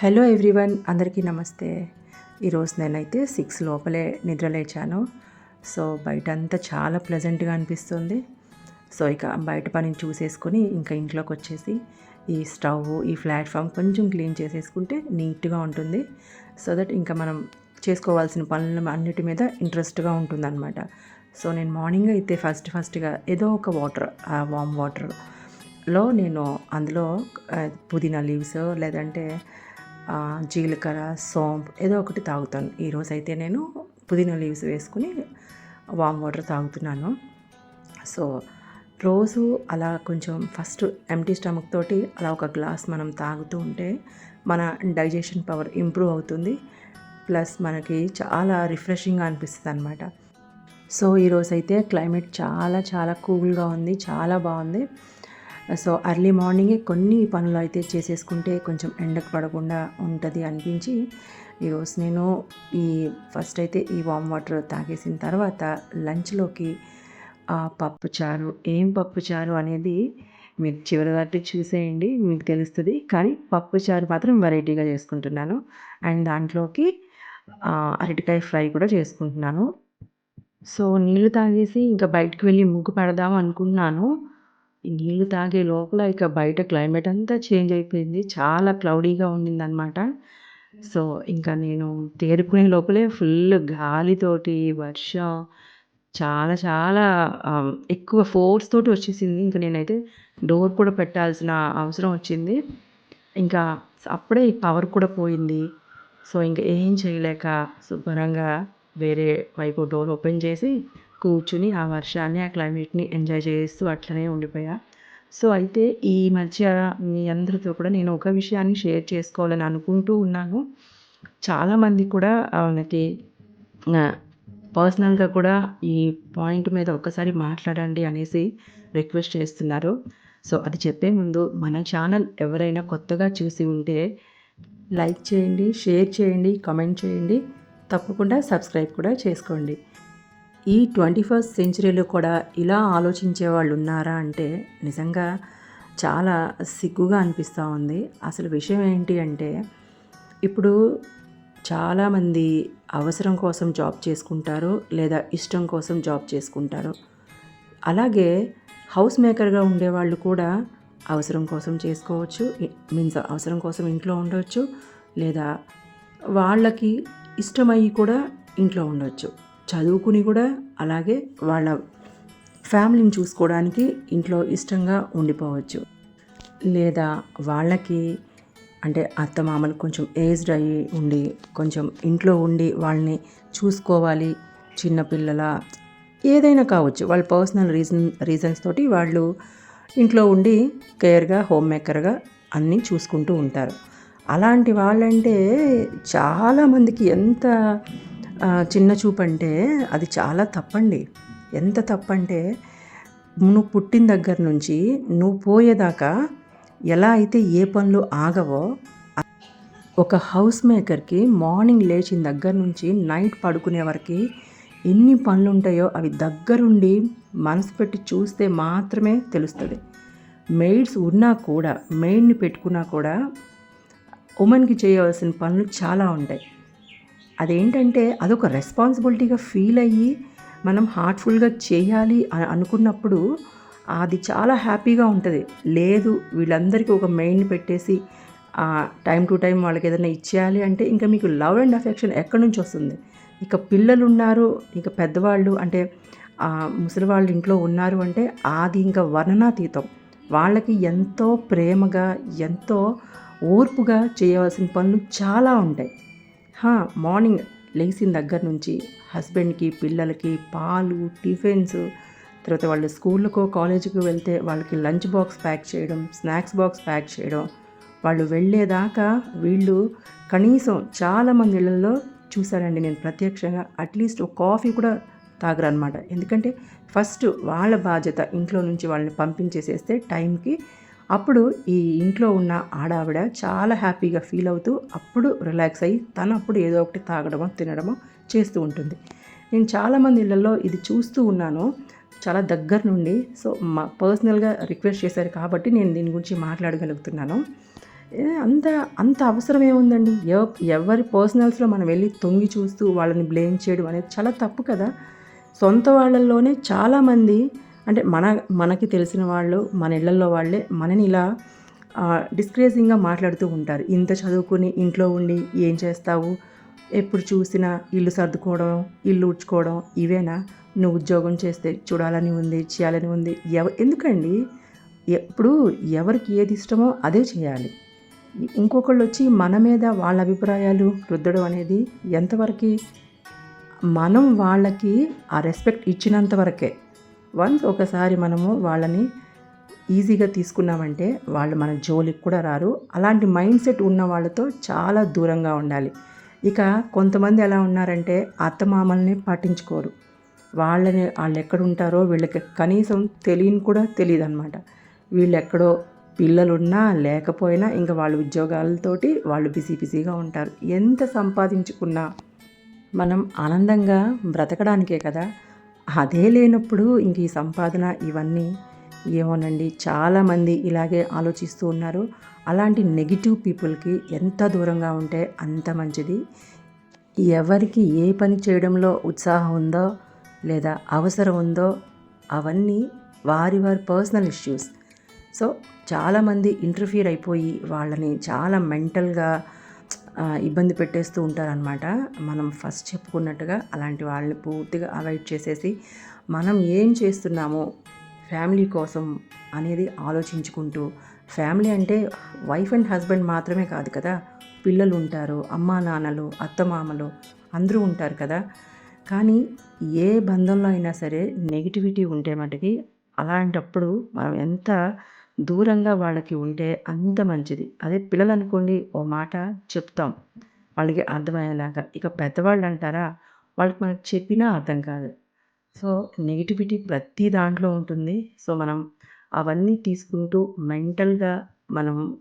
Hello everyone అందరికీ నమస్తే. ఈరోజు నేనైతే సిక్స్ లోపలే నిద్రలేచాను. సో బయట అంతా చాలా ప్లెజెంట్గా అనిపిస్తుంది. సో ఇక బయట పని చూసేసుకొని ఇంకా ఇంట్లోకి వచ్చేసి ఈ స్టవ్ ఈ ప్లాట్ఫామ్ కొంచెం క్లీన్ చేసేసుకుంటే నీట్గా ఉంటుంది. సో దట్ ఇంకా మనం చేసుకోవాల్సిన పనులు అన్నిటి మీద ఇంట్రెస్ట్గా ఉంటుందన్నమాట. సో నేను మార్నింగ్ అయితే ఫస్ట్ ఫస్ట్గా ఏదో ఒక వాటర్ వామ్ వాటర్లో నేను అందులో పుదీనా లీవ్స్ లేదంటే జీలకర్ర సోంపు ఏదో ఒకటి తాగుతాను. ఈరోజు అయితే నేను పుదీనా లీవ్స్ వేసుకుని వామ్ వాటర్ తాగుతున్నాను. సో రోజు అలా కొంచెం ఫస్ట్ ఎంటీ స్టమక్ తోటి అలా ఒక గ్లాస్ మనం తాగుతూ ఉంటే మన డైజెషన్ పవర్ ఇంప్రూవ్ అవుతుంది. ప్లస్ మనకి చాలా రిఫ్రెషింగ్గా అనిపిస్తుంది అనమాట సో ఈరోజు అయితే క్లైమేట్ చాలా చాలా కూల్గా ఉంది చాలా బాగుంది. సో అర్లీ మార్నింగే కొన్ని పనులు అయితే చేసేసుకుంటే కొంచెం ఎండకు పడకుండా ఉంటుంది అనిపించి ఈరోజు నేను ఈ ఫస్ట్ అయితే ఈ వామ్ వాటర్ తాగేసిన తర్వాత లంచ్లోకి ఆ పప్పు చారు. ఏం పప్పు చారు అనేది మీరు చివరి దాటి చూసేయండి మీకు తెలుస్తుంది. కానీ పప్పు చారు మాత్రం వెరైటీగా చేసుకుంటున్నాను. అండ్ దాంట్లోకి అరటికాయ ఫ్రై కూడా చేసుకుంటున్నాను. సో నీళ్ళు తాగేసి ఇంకా బయటకు వెళ్ళి ముగ్గు పెడదాం అనుకున్నాను నీళ్ళు తాగే లోపల ఇక బయట క్లైమేట్ అంతా చేంజ్ అయిపోయింది. చాలా క్లౌడీగా ఉండిందనమాట సో ఇంకా నేను తేరుకునే లోపలే ఫుల్ గాలితోటి వర్షం చాలా చాలా ఎక్కువ ఫోర్స్ తోటి వచ్చేసింది. ఇంకా నేనైతే డోర్ కూడా పెట్టాల్సిన అవసరం వచ్చింది. ఇంకా అప్పుడే పవర్ కూడా పోయింది. సో ఇంకా ఏం చేయలేక శుభ్రంగా వేరే వైపు డోర్ ఓపెన్ చేసి కూర్చుని ఆ వర్షాన్ని ఆ క్లైమేట్ని ఎంజాయ్ చేస్తూ అట్లనే ఉండిపోయా. సో అయితే ఈ మధ్య మీ అందరితో కూడా నేను ఒక విషయాన్ని షేర్ చేసుకోవాలని అనుకుంటూ ఉన్నాను. చాలామంది కూడా మనకి పర్సనల్గా కూడా ఈ పాయింట్ మీద ఒక్కసారి మాట్లాడండి అనేసి రిక్వెస్ట్ చేస్తున్నారు. సో అది చెప్పే ముందు మన ఛానల్ ఎవరైనా కొత్తగా చూసి ఉంటే లైక్ చేయండి షేర్ చేయండి కామెంట్ చేయండి. తప్పకుండా సబ్స్క్రైబ్ కూడా చేసుకోండి. ఈ ట్వంటీ ఫస్ట్ సెంచరీలో కూడా ఇలా ఆలోచించే వాళ్ళు ఉన్నారా అంటే నిజంగా చాలా సిగ్గుగా అనిపిస్తూ ఉంది. అసలు విషయం ఏంటి అంటే ఇప్పుడు చాలామంది అవసరం కోసం జాబ్ చేసుకుంటారు లేదా ఇష్టం కోసం జాబ్ చేసుకుంటారు. అలాగే హౌస్ మేకర్గా ఉండేవాళ్ళు కూడా అవసరం కోసం చేసుకోవచ్చు మీన్స్ అవసరం కోసం ఇంట్లో ఉండవచ్చు లేదా వాళ్ళకి ఇష్టమయ్యి కూడా ఇంట్లో ఉండొచ్చు. చదువుకుని కూడా అలాగే వాళ్ళ ఫ్యామిలీని చూసుకోవడానికి ఇంట్లో ఇష్టంగా ఉండిపోవచ్చు. లేదా వాళ్ళకి అంటే అత్త మామలు కొంచెం ఏజ్డ్ అయ్యి ఉండి కొంచెం ఇంట్లో ఉండి వాళ్ళని చూసుకోవాలి. చిన్నపిల్లల ఏదైనా కావచ్చు. వాళ్ళ పర్సనల్ రీజన్ రీజన్స్ తోటి వాళ్ళు ఇంట్లో ఉండి కేర్గా హోమ్ మేకర్గా అన్నీ చూసుకుంటూ ఉంటారు. అలాంటి వాళ్ళంటే చాలామందికి ఎంత చిన్న చూపు అంటే అది చాలా తప్పండి. ఎంత తప్పంటే నువ్వు పుట్టిన దగ్గర నుంచి నువ్వు పోయేదాకా ఎలా అయితే ఏ పనులు ఆగవో ఒక హౌస్ మేకర్కి మార్నింగ్ లేచిన దగ్గర నుంచి నైట్ పడుకునే వరకు ఎన్ని పనులు ఉంటాయో అవి దగ్గరుండి మనసు పెట్టి చూస్తే మాత్రమే తెలుస్తుంది. మెయిడ్స్ ఉన్నా కూడా మెయిడ్ని పెట్టుకున్నా కూడా ఉమెన్కి చేయవలసిన పనులు చాలా ఉంటాయి. అదేంటంటే అదొక రెస్పాన్సిబిలిటీగా ఫీల్ అయ్యి మనం హార్ట్ఫుల్గా చేయాలి అని అనుకున్నప్పుడు అది చాలా హ్యాపీగా ఉంటుంది. లేదు వీళ్ళందరికీ ఒక మెయిన్ పెట్టేసి టైం టు టైం వాళ్ళకి ఏదైనా ఇచ్చేయాలి అంటే ఇంకా మీకు లవ్ అండ్ అఫెక్షన్ ఎక్కడి నుంచి వస్తుంది? ఇక పిల్లలు ఉన్నారు ఇంకా పెద్దవాళ్ళు అంటే ముసలి వాళ్ళు ఇంట్లో ఉన్నారు అంటే అది ఇంకా వర్ణనాతీతం. వాళ్ళకి ఎంతో ప్రేమగా ఎంతో ఓర్పుగా చేయవలసిన పనులు చాలా ఉంటాయి. మార్నింగ్ లేచిన దగ్గర నుంచి హస్బెండ్కి పిల్లలకి పాలు టిఫిన్స్ తర్వాత వాళ్ళు స్కూళ్ళకో కాలేజీకి వెళ్తే వాళ్ళకి లంచ్ బాక్స్ ప్యాక్ చేయడం స్నాక్స్ బాక్స్ ప్యాక్ చేయడం వాళ్ళు వెళ్ళేదాకా వీళ్ళు కనీసం చాలామంది ఇళ్ళల్లో చూశానండి నేను ప్రత్యక్షంగా అట్లీస్ట్ ఒక కాఫీ కూడా తాగరనమాట. ఎందుకంటే ఫస్ట్ వాళ్ళ బాధ్యత ఇంట్లో నుంచి వాళ్ళని పంపించేసేస్తే టైంకి అప్పుడు ఈ ఇంట్లో ఉన్న ఆడావిడ చాలా హ్యాపీగా ఫీల్ అవుతూ అప్పుడు రిలాక్స్ అయ్యి తను అప్పుడు ఏదో ఒకటి తాగడమో తినడమో చేస్తూ ఉంటుంది. నేను చాలామంది ఇళ్ళలో ఇది చూస్తూ ఉన్నాను. చాలా దగ్గర నుండి. సో మా పర్సనల్గా రిక్వెస్ట్ చేశారు కాబట్టి నేను దీని గురించి మాట్లాడగలుగుతున్నాను. అంత అంత అవసరం ఏముందండి? ఎవరి పర్సనల్స్లో మనం వెళ్ళి తొంగి చూస్తూ వాళ్ళని బ్లేమ్ చేయడం అనేది చాలా తప్పు కదా. సొంత వాళ్ళల్లోనే చాలామంది అంటే మన మనకి తెలిసిన వాళ్ళు మన ఇళ్ళలో వాళ్ళే మనని ఇలా డిస్క్రేజింగ్గా మాట్లాడుతూ ఉంటారు. ఇంత చదువుకుని ఇంట్లో ఉండి ఏం చేస్తావు? ఎప్పుడు చూసినా ఇల్లు సర్దుకోవడం ఇల్లు ఉడ్చుకోవడం ఇవేనా? నువ్వు ఉద్యోగం చేస్తే చూడాలని ఉంది చేయాలని ఉంది. ఎవ ఎందుకండి? ఎప్పుడు ఎవరికి ఏది ఇష్టమో అదే చేయాలి. ఇంకొకళ్ళు వచ్చి మన మీద వాళ్ళ అభిప్రాయాలు రుద్దడం అనేది ఎంతవరకు మనం వాళ్ళకి ఆ రెస్పెక్ట్ ఇచ్చినంత వరకే. వన్స్ ఒకసారి మనము వాళ్ళని ఈజీగా తీసుకున్నామంటే వాళ్ళు మన జోలికి కూడా రారు. అలాంటి మైండ్ సెట్ ఉన్న వాళ్ళతో చాలా దూరంగా ఉండాలి. ఇక కొంతమంది ఎలా ఉన్నారంటే అత్తమామల్ని పట్టించుకోరు. వాళ్ళని వాళ్ళు ఎక్కడ ఉంటారో వీళ్ళకి కనీసం తెలియని కూడా తెలియదు అనమాట వీళ్ళు ఎక్కడో పిల్లలున్నా లేకపోయినా ఇంకా వాళ్ళ ఉద్యోగాలతోటి వాళ్ళు బిజీ బిజీగా ఉంటారు. ఎంత సంపాదించుకున్నా మనం ఆనందంగా బ్రతకడానికే కదా. అదే లేనప్పుడు ఇంక ఈ సంపాదన ఇవన్నీ ఏమోనండి. చాలామంది ఇలాగే ఆలోచిస్తూ ఉన్నారు. అలాంటి నెగిటివ్ పీపుల్కి ఎంత దూరంగా ఉంటే అంత మంచిది. ఎవరికి ఏ పని చేయడంలో ఉత్సాహం ఉందో లేదా అవసరం ఉందో అవన్నీ వారి వారి పర్సనల్ ఇష్యూస్. సో చాలామంది ఇంటర్ఫియర్ అయిపోయి వాళ్ళని చాలా మెంటల్గా ఇబ్బంది పెట్టేస్తూ ఉంటారనమాట మనం ఫస్ట్ చెప్పుకున్నట్టుగా అలాంటి వాళ్ళని పూర్తిగా అవాయిడ్ చేసేసి మనం ఏం చేస్తున్నామో ఫ్యామిలీ కోసం అనేది ఆలోచించుకుంటూ ఫ్యామిలీ అంటే వైఫ్ అండ్ హస్బెండ్ మాత్రమే కాదు కదా పిల్లలు ఉంటారు అమ్మా నాన్నలు అత్తమామలు అందరూ ఉంటారు కదా. కానీ ఏ బంధంలో అయినా సరే నెగిటివిటీ ఉంటే మటుకి అలాంటప్పుడు మనం ఎంత దూరంగా వాళ్ళకి ఉంటే అంత మంచిది. అదే పిల్లలు అనుకోండి ఓ మాట చెప్తాం. వాళ్ళకి అర్థమయ్యేలాగా. ఇక పెద్దవాళ్ళు అంటారా వాళ్ళకి మనకు చెప్పినా అర్థం కాదు. సో నెగిటివిటీ ప్రతి దాంట్లో ఉంటుంది. సో మనం అవన్నీ తీసుకుంటూ మెంటల్గా మనం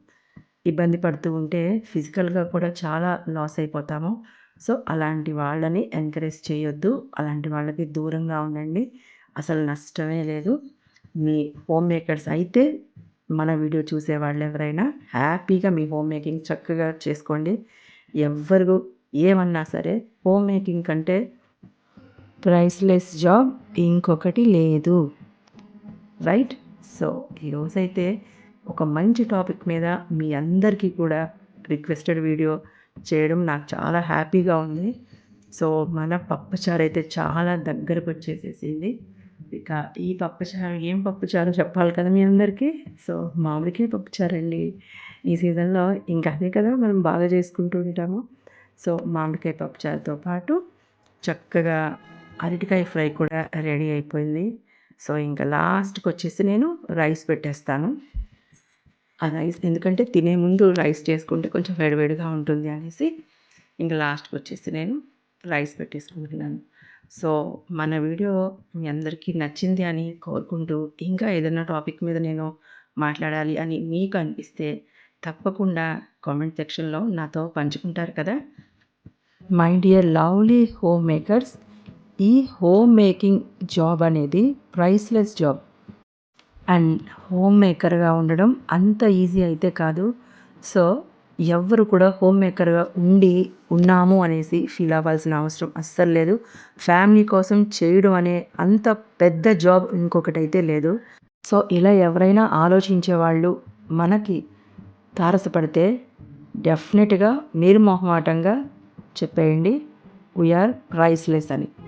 ఇబ్బంది పడుతూ ఉంటే ఫిజికల్గా కూడా చాలా లాస్ అయిపోతాము. సో అలాంటి వాళ్ళని ఎంకరేజ్ చేయొద్దు. అలాంటి వాళ్ళకి దూరంగా ఉండండి. అసలు నష్టమే లేదు. మీ హోమ్ మేకర్స్ అయితే మన వీడియో చూసే వాళ్ళు ఎవరైనా హ్యాపీగా మీ హోమ్ మేకింగ్ చక్కగా చేసుకోండి. ఎవ్వరు ఏమన్నా సరే హోమ్ మేకింగ్ కంటే ప్రైస్లెస్ జాబ్ ఇంకొకటి లేదు. రైట్? సో ఈరోజైతే ఒక మంచి టాపిక్ మీద మీ అందరికీ కూడా రిక్వెస్టెడ్ వీడియో చేయడం నాకు చాలా హ్యాపీగా ఉంది. సో మన పప్పుచారు అయితే చాలా దగ్గరకు వచ్చేసేసింది. ఇక ఈ పప్పుచారు ఏం పప్పుచారు చెప్పాలి కదా మీ అందరికీ? సో మామిడికాయ పప్పుచారు అండి ఈ సీజన్లో ఇంకా అదే కదా మనం బాగా చేసుకుంటూ ఉంటాము. సో మామిడికాయ పప్పుచారుతో పాటు చక్కగా అరటికాయ ఫ్రై కూడా రెడీ అయిపోయింది. సో ఇంకా లాస్ట్కి వచ్చేసి నేను రైస్ పెట్టేస్తాను. ఆ రైస్ ఎందుకంటే తినే ముందు రైస్ చేసుకుంటే కొంచెం వేడివేడిగా ఉంటుంది అనేసి ఇంకా లాస్ట్కి వచ్చేసి నేను రైస్ పెట్టేసుకుంటున్నాను. సో మన వీడియో మీ అందరికీ నచ్చింది అని కోరుకుంటూ ఇంకా ఏదైనా టాపిక్ మీద నేను మాట్లాడాలి అని మీకు అనిపిస్తే తప్పకుండా కామెంట్ సెక్షన్లో నాతో పంచుకుంటారు కదా. My dear lovely home makers ఈ హోమ్ మేకింగ్ జాబ్ అనేది ప్రైస్లెస్ జాబ్. అండ్ హోమ్ మేకర్గా ఉండడం అంత ఈజీ అయితే కాదు. సో ఎవ్వరు కూడా హోమ్ మేకర్గా ఉండి ఉన్నాము అనేసి ఫీల్ అవ్వాల్సిన అవసరం అస్సలు లేదు. ఫ్యామిలీ కోసం చేయడం అనే అంత పెద్ద జాబ్ ఇంకొకటి అయితే లేదు. సో ఇలా ఎవరైనా ఆలోచించే వాళ్ళు మనకి తారసపడితే డెఫినెట్గా మీరు మొహమాటంగా చెప్పేయండి వీఆర్ ప్రైస్లెస్ అని.